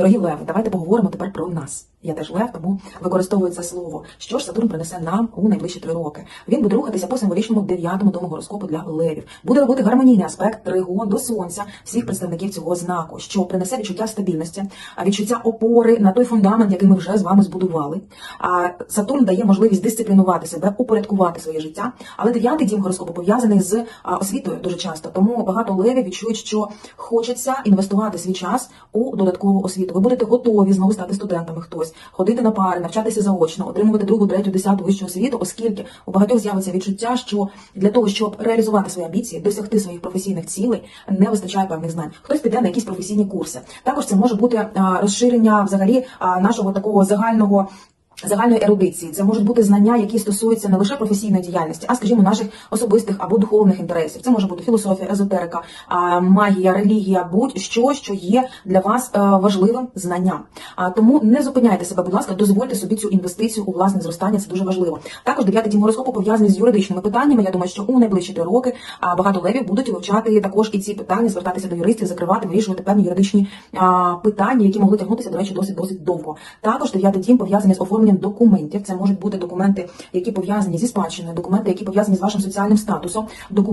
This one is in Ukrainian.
Дорогі леви, давайте поговоримо тепер про нас. Я теж лев, тому використовую це слово. Що ж Сатурн принесе нам у найближчі три роки? Він буде рухатися по символічному дев'ятому дому гороскопу для левів. Буде робити гармонійний аспект тригон до сонця всіх представників цього знаку, що принесе відчуття стабільності, відчуття опори на той фундамент, який ми вже з вами збудували. А Сатурн дає можливість дисциплінувати себе, упорядкувати своє життя. Але дев'ятий дім гороскопу пов'язаний з освітою дуже часто. Тому багато левів відчують, що хочеться інвестувати свій час у додаткову освіту. Ви будете готові знову стати студентами хтось, ходити на пари, навчатися заочно, отримувати другу, третю, десяту вищу освіту, оскільки у багатьох з'явиться відчуття, що для того, щоб реалізувати свої амбіції, досягти своїх професійних цілей, не вистачає певних знань. Хтось піде на якісь професійні курси. Також це може бути розширення взагалі нашого такого загального. Загальної ерудиції це можуть бути знання, які стосуються не лише професійної діяльності, а скажімо, наших особистих або духовних інтересів. Це може бути філософія, езотерика, магія, релігія, будь-що, що є для вас е, важливим знанням. Тому не зупиняйте себе, будь ласка, дозвольте собі цю інвестицію у власне зростання. Це дуже важливо. Також дев'ятий дім гороскопу пов'язаний з юридичними питаннями. Я думаю, що у найближчі три роки багато левів будуть вивчати також і ці питання, звертатися до юристів, закривати, вирішувати певні юридичні питання, які могли тягнутися, до речі, досить досить довго. Також дев'ятий дім пов'язаний з оформленням документів. Це можуть бути документи, які пов'язані зі спадщиною, документи, які пов'язані з вашим соціальним статусом, документи.